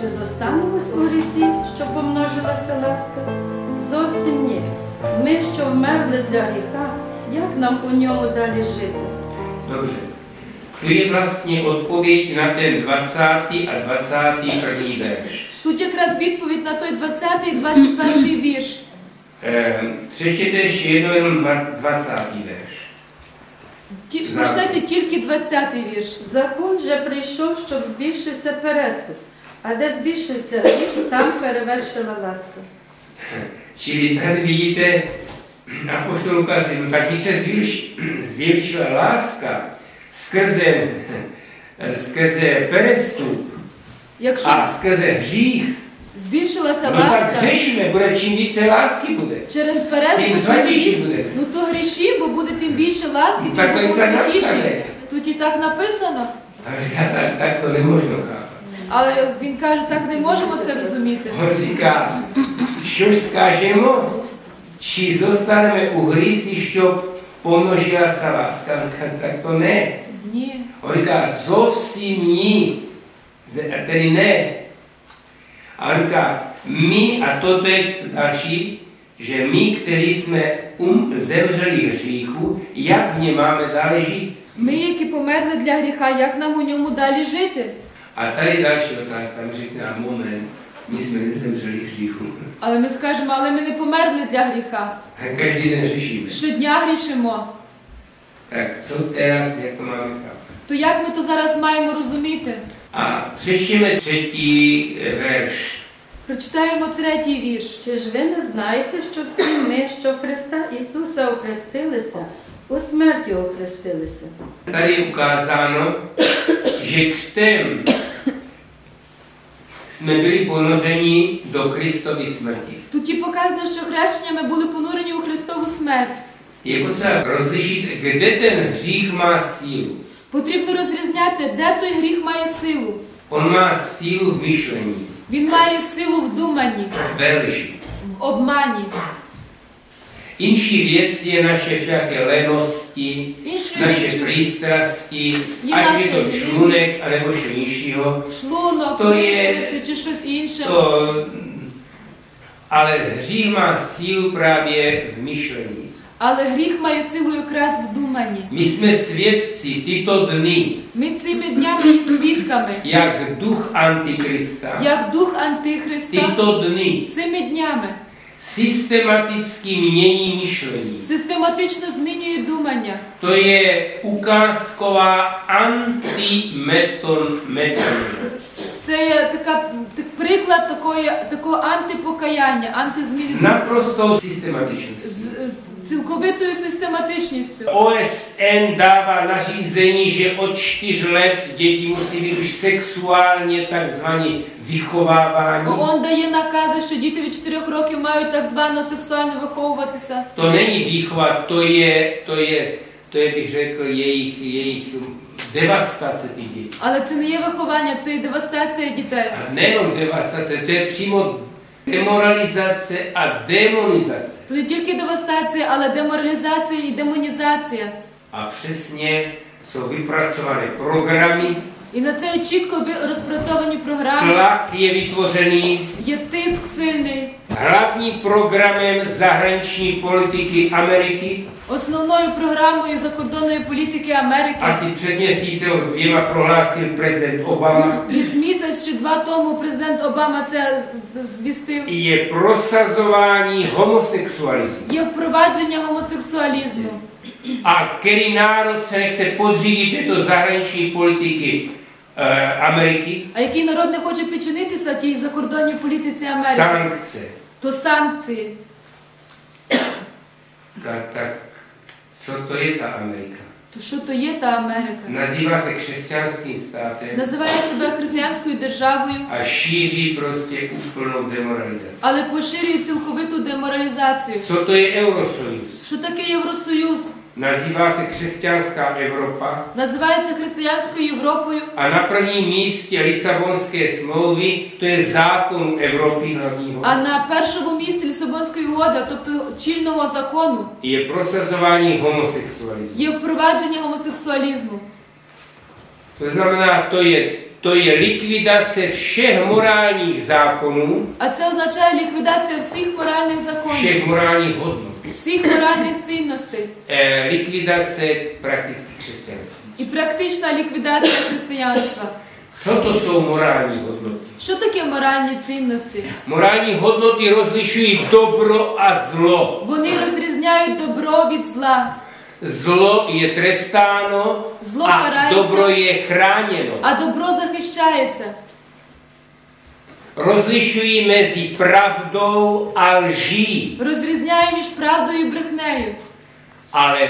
Чи зостанемось у грісі, що помножилася ласка? Зовсім ні. Ми, що вмерли для гріха, як нам у ньому далі жити? Dobře. To je vlastně odpověď na ten 20. a 21. verš. Тут якраз відповідь на той 20 і 21 вірш. Ehm, Přečtěte ještě jednou jenom dva- 20. verš. Ті- Прочитайте тільки 20 вірш. Закон же прийшов, щоб збільшився переступ, а де збільшився гріх, там перевершила ласка. Vidíte, apoštol ukazuje, no tak když se zvýš, zvětšila láska skrze, skrze perestup Якщо a skrze hřích, збільшилася no tak ласка hřešíme, bude čím více lásky bude. через Tím переступ, буде. ну то гріші, бо буде тим більше ласки, Ну, тим так то і так святіші. написане. Тут і так написано. A říká, tak, tak to nemožno chápat. Але він каже, так не можемо це розуміти. Říká, що ж скажемо, чи зостанeme у грісі, щоб помножилася ласка? Каже, Так то не. Ні. Zovsím ní, Ze- tedy ne. A on říká, my, a toto je další, že my, kteří jsme um, zemřeli hříchu, jak v něm máme dále žít? Ми, які померли для гріха, як нам у ньому далі жити? A tady další otázka, mi řekne, a moment, my jsme nezemřeli. Але ми скажемо, але ми не померли для гріха. Každý den řešíme. Щодня грішимо. Tak co teraz, jak to máme? То як ми то зараз маємо розуміти? A přečtěme třetí eh. Прочитаємо третій вірш. Чи ж ви не знаєте, що всі ми, що Христа Ісуса охрестилися, у смерті охрестилися? Tady je ukázáno, že jsme byli ponořeni do Kristovy smrti. Тут і показано, що хрещеннями були понурені у Христову смерть. Je potřeba rozlišit, kde ten hřích má sílu. Потрібно розрізняти, де той гріх має силу. On má sílu v myšlení, Він має силу в думанні, ve lži. в обмані. Všaké lenosti, Іншою naše річчю přístrasti, Je ať je to línost. člunek, anebo що іншого. шлунок, То є- пристрасті чи щось інше. To, ale hřích má sílu právě v myšlení. Але гріх має силу якраз в думанні. My jsme svědci tyto dny, Ми цими днями є свідками, jak duch Antikrista, як дух Антихриста tyto dny цими днями systematicky mění myšlení. систематично змінює думання. To je ukázková antimeton metanoia. Це є така так, приклад такої, такого антипокаяння, антизміни naprostou systematičností. з е, цілковитою систематичністю. OSN dává nařízení, že od 4 let děti musí být už sexuálně takzvaně vychováváni. ООН дає накази, що діти від 4 років мають так звано сексуально виховуватися. To není výchova, to je, to je, to je bych řekl, jejich, jejich devastace těch dětí. Але це не є виховання, це є девастація дітей. A nejenom devastace, to je přímo demoralizace a demonizace. То не тільки девастація, але деморалізація і демонізація. A přesně jsou vypracované programy, І на це чітко ви- розпрацьовані програми. tlak je vytvořený. Є тиск сильний. Hlavním programem zahraniční politiky Ameriky Основною програмою закордонної політики Америки asi před měsícem dvěma prohlásil prezident Obama, десь місяць чи два тому президент Обама це з- звістив. je prosazování homosexualismu. Є впровадження гомосексуалізму. A který národ se nechce podřídit této zahraniční politiky eh, Ameriky? А який народ не хоче підчинитися тій закордонній політиці Америки, Sankce. то санкції. Tak co to je ta Amerika? То що то є та Америка? Se křesťanským státem Називає себе християнською державою, a šíří prostě úplnou demoralizaci. але поширює цілковиту деморалізацію. Co to je Eurosojus? Що таке Євросоюз? Nazývá se křesťanská Evropa Називається християнською Європою, a na prvním místě Lisabonské smlouvy to je zákon Evropy hlavního. а на першому місці Лісабонської угоди, тобто чільного закону, Je prosazování homosexualismu. є впровадження гомосексуалізму. To znamená, to je to je likvidace všech morálních zákonů, А це означає ліквідація всіх моральних законів, všech morálních hodnot, всіх моральних цінностей eh, likvidace prakticky křesťanství. і практична ліквідація християнства. Co to jsou morální hodnoty? Що таке моральні цінності? Morální hodnoty rozlišují dobro a zlo. Вони розрізняють добро від зла, Zlo je trestáno Zlo a karájící. dobro je chráněno. а добро захищається. Rozlišují mezi pravdou a lží. Розрізняє між правдою і брехнею. Ale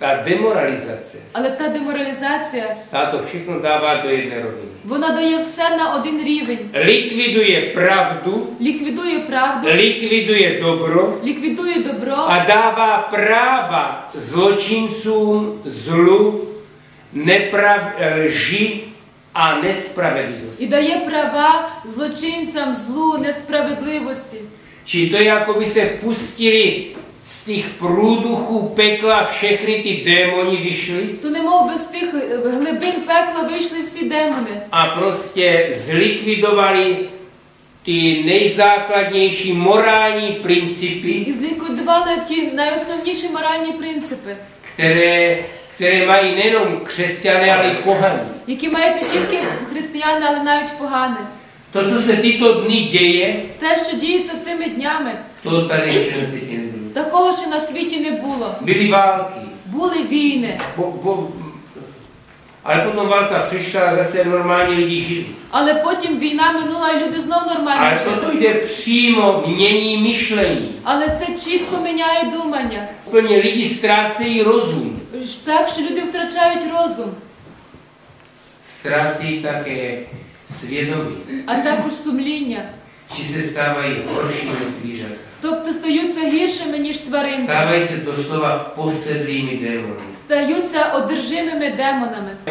ta demoralizace, Але та деморалізація, to všechno dává do jedné roviny. вона дає все на один рівень. Likviduje pravdu, Ліквідує правду, likviduje dobro ліквідує добро a dává práva zločincům, zlu, neprav, lži a і дає права злочинцям, злу, несправедливості. Je, jako by se pustili z těch průduchů pekla všechny ty démoni vyšli То немов би з тих е, глибин пекла вийшли всі демони a prostě zlikvidovali ty nejzákladnější morální principy, і зліквідували ті найосновніші моральні принципи, které, které mají nejenom křesťané, ale i pohany. які мають не тільки християни, але навіть погани. To, co se tyto dny děje, Те, що діється цими днями, to tady ještě na světě nebylo. такого ще на світі не було. Byly války, Були війни, po, po, ale potom válka přišla a zase normální lidi žili. але потім війна минула і люди знов нормально Ale toto жили. jde přímo mění myšlení. Але це чітко міняє думання. Úplně lidi ztrácejí rozum. Так, що люди втрачають розум, Ztrácejí také svědomí. а також сумління. Se stávají horší než zvířata. Тобто стаються гіршими, ніж тваринки, Stávají se doslova posedlými démony. стаються одержимими демонами. V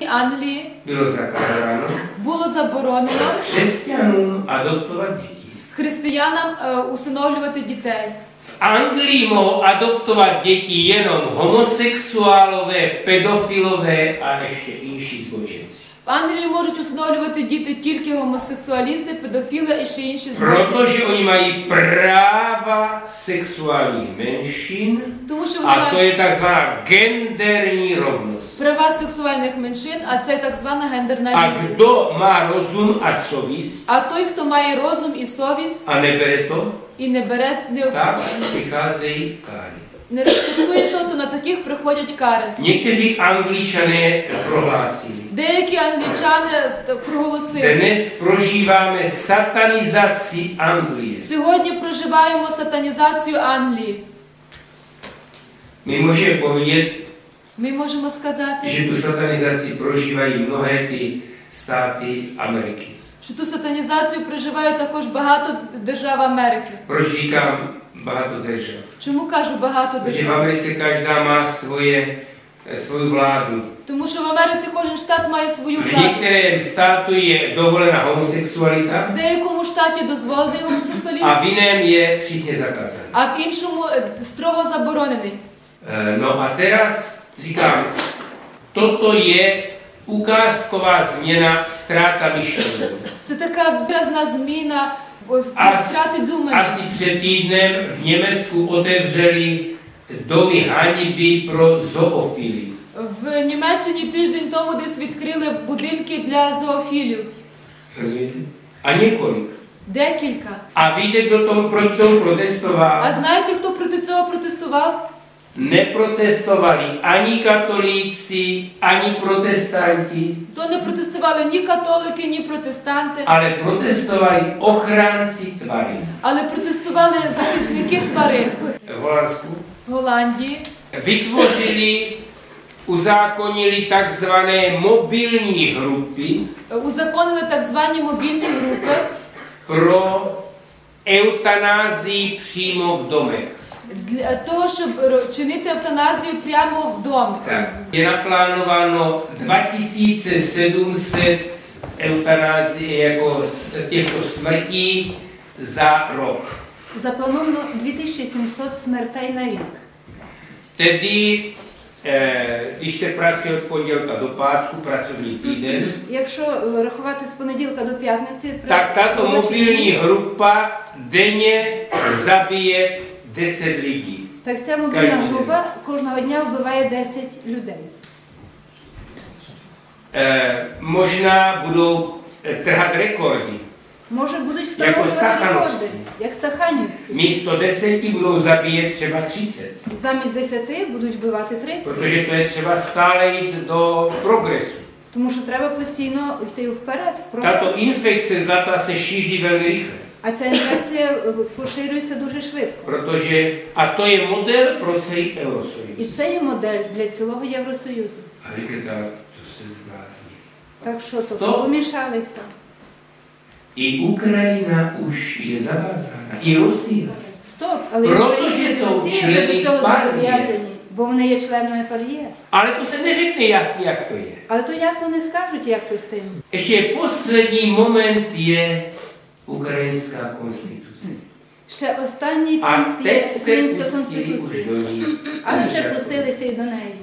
В Англії bylo zakázáno було заборонено křesťanům adoptovat děti. християнам е, усиновлювати дітей. V Anglii mohou adoptovat děti jenom homosexuálové, pedofilové a ještě inší zboženci. В Англії можуть усиновлювати діти тільки гомосексуалісти, педофіли і ще інші. Protože oni mají práva sexuálních menšin Тому що a to je takzvaná genderní rovnost. права сексуальних меншин, а це так звана гендерна A рівність. kdo má rozum a совість А той, хто має розум і совість a nebere to, і не бере, не, tak přicházejí káry. не респектує то, то на таких приходять кари. Někteří angličané prohlásili, Деякі англічани проголосили. dnes prožíváme satanizaci Anglie. Сьогодні проживаємо сатанізацію Англії. My můžeme povědět, Ми можемо сказати, že tu satanizaci prožívají mnohé ty státy Ameriky. що ту сатанізацію проживає також багато держав Америки. Proč říkám багато держав? Чому кажу багато Protože v держав? Americe každá má svoje, eh, svou vládu. Тому що в Америці кожен штат має свою V владу. některém státu je dovolena homosexualita В деякому штаті дозволений a гомосексуалізм, v jiném je přísně zakázaný. а в іншому е, строго заборонений. Eh, No a teraz říkám, toto je ukázková změna ztráta myšlení. Це така виразна зміна втрати думання. asi před týdnem v Německu otevřeli zoofily. В Німеччині тиждень тому десь відкрили будинки для зоофілів. A několik. Декілька. A víte, kdo tom, proti tomu А protestoval? знаєте, хто проти цього протестував? Neprotestovali ani katolíci, ani protestanti, То не протестували ні католики, ні протестанти, ale protestovali ochránci tvary. але протестували захисники тварин V Holandsku в Голландії. vytvořili, uzákonili takzvané mobilní grupy Узаконили так звані мобільні групи pro eutanázii přímo v domech. для того, щоб ро- чинити евтаназію прямо в домі. Tak. Je naplánováno 2700 eutanázii jako s- těchto smrtí za rok. Заплановано 2700 смертей на рік. Eh, když se pracuje od pondělka do pátku, pracovní týden, Якщо е, рахувати з понеділка до п'ятниці, tak tato робочий mobilní день, zabije 10 lidí. так ця мобільна група кожного дня вбиває 10 людей. Eh, možná budou eh, будуть Як встановлювати стахановці. як стаханівці. Místo 10 budou zabíjet třeba 30. Замість 10 будуть вбивати 30. Protože to je třeba stále jít do progresu. Тому що треба постійно йти вперед. Tato infekce zlata se šíří velmi rychle. А ця інфекція е, поширюється дуже швидко. Protože, a to je model pro celý І це є модель для цілого Євросоюзу. A říkáte, "Ale to se zblázní. Так що то помішалися. I Ukrajina už je zavázána, i Rusia. Стоп, але Protože Україна і jsou Росія члени до цього пар'є. зобов'язані, бо вони є членами пар'є. Ale to se neřekne jasně, jak to je. Але то ясно не скажуть, як то з тим. Ještě poslední moment je ukrajinská konstituce. Ще останній A пункт є teď se українська pustili už конституція. do ní. Але вже пустилися і до неї.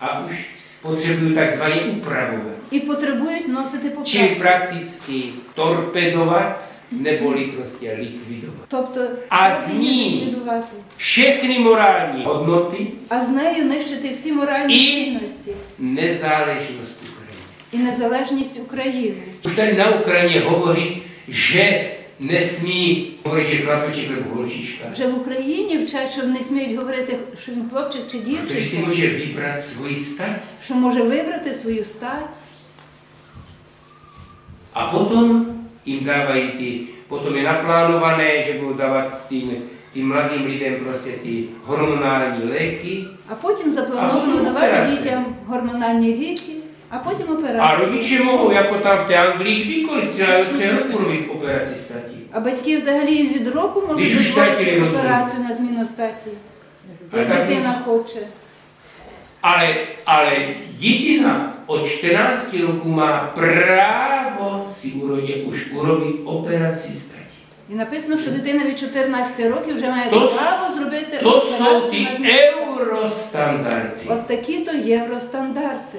A už potřebují takzvaně upravovat. І потребують вносити Čili поправки. prakticky torpedovat, neboli prostě likvidovat. Тобто А з її ній? ліквідувати. Všechny morální hodnoty, А з нею нищити всі моральні І- цінності nezáležitost Ukrajiny. і незалежність України. Už tady na Ukrajině hovoří, že nesmí hovořit, že chlapeček nebo holčička. Вже в Україні вчать, що не сміють говорити, що він хлопчик чи Protože si дівчинка, může vybrat svoji stať. що може вибрати свою стать. Potom jim dávají ty, potom je naplánované, že budou dávat tím, tím mladým lidem prostě ty hormonální léky. А потім А заплановано потім давати дітям гормональні ліки, а потім A операції. rodiče mohou, jako tam v té Anglii, kdykoliv třeba do tři roku robit stati. А батьки взагалі від року можуть Більше ж дозволити статі операцію на зміну статі, А як так дитина хоче. Ale, ale dítina od 14 roků má právo si urodě už urobit operaci stati. І написано, що дитина від 14 років вже має То с- право зробити To jsou операцію ty на зміну. eurostandardy. От такі то євростандарти.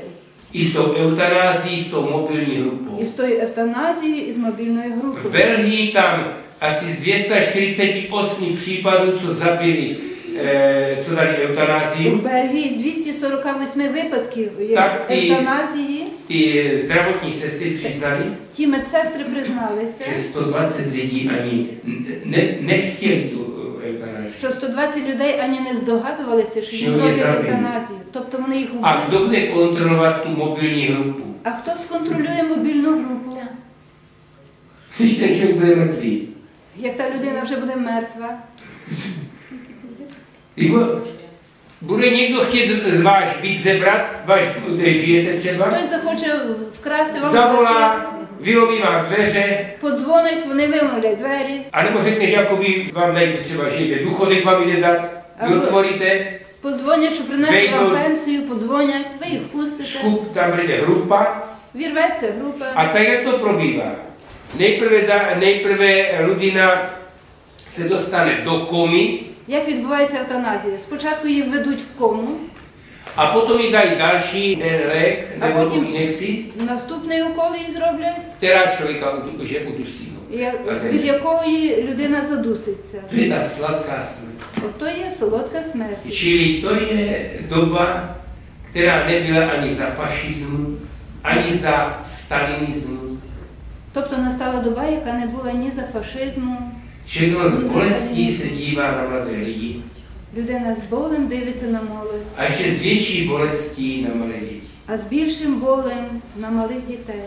I s tou eutanází, s tou mobilní І grupou. з тою евтаназією, і з мобільною V групою. Belgii tam asi z 248 případů, co zabili, eh, co dali У eutanázii, Бельгії з 248 випадків Так, ті- евтаназії. ty zdravotní sestry přiznali, Ті медсестри призналися, 120 lidí ani ne, nechtěli tu eh, eutanázii. Що 120 людей ані не здогадувалися, що вони роблять евтаназію. Тобто вони їх A убили. kdo bude kontrolovat tu mobilní grupu? А хто сконтролює мобільну групу? Když ten člověk bude mrtvý. Як та людина вже буде мертва? Z váš byt zebrat, váš, kde žijete Хтось захоче вкрасти вам zavolá, квартиру, vylomí подзвонить, вони вимовлять двері, řekne, že jakoby vám dají třeba, že jde důchodek vám jde dát, vy Або- подзвонять, що принесли вам пенсію, подзвонять, ви їх пустите, skup, tam přijde hrupa вірветься група. jak to probíhá. Nejprve, da, nejprve Ludina se dostane do komy Як відбувається евтаназія? Спочатку її введуть в кому, a potom jí dají další ten lék A nebo tu potom- injekci, наступний укол їй зроблять, udusí. ho. я- A від якої людина задуситься. To je ta sladká smrt. Ото є солодка смерть. Čili to je doba, která nebyla ani za fašismu, ani za stalinismu. Тобто настала доба, яка не була ні за фашизму. Čili on z bolestí se Людина з болем дивиться на молодь, А ще з вічі bolestí на малих. а з більшим болем на малих дітей.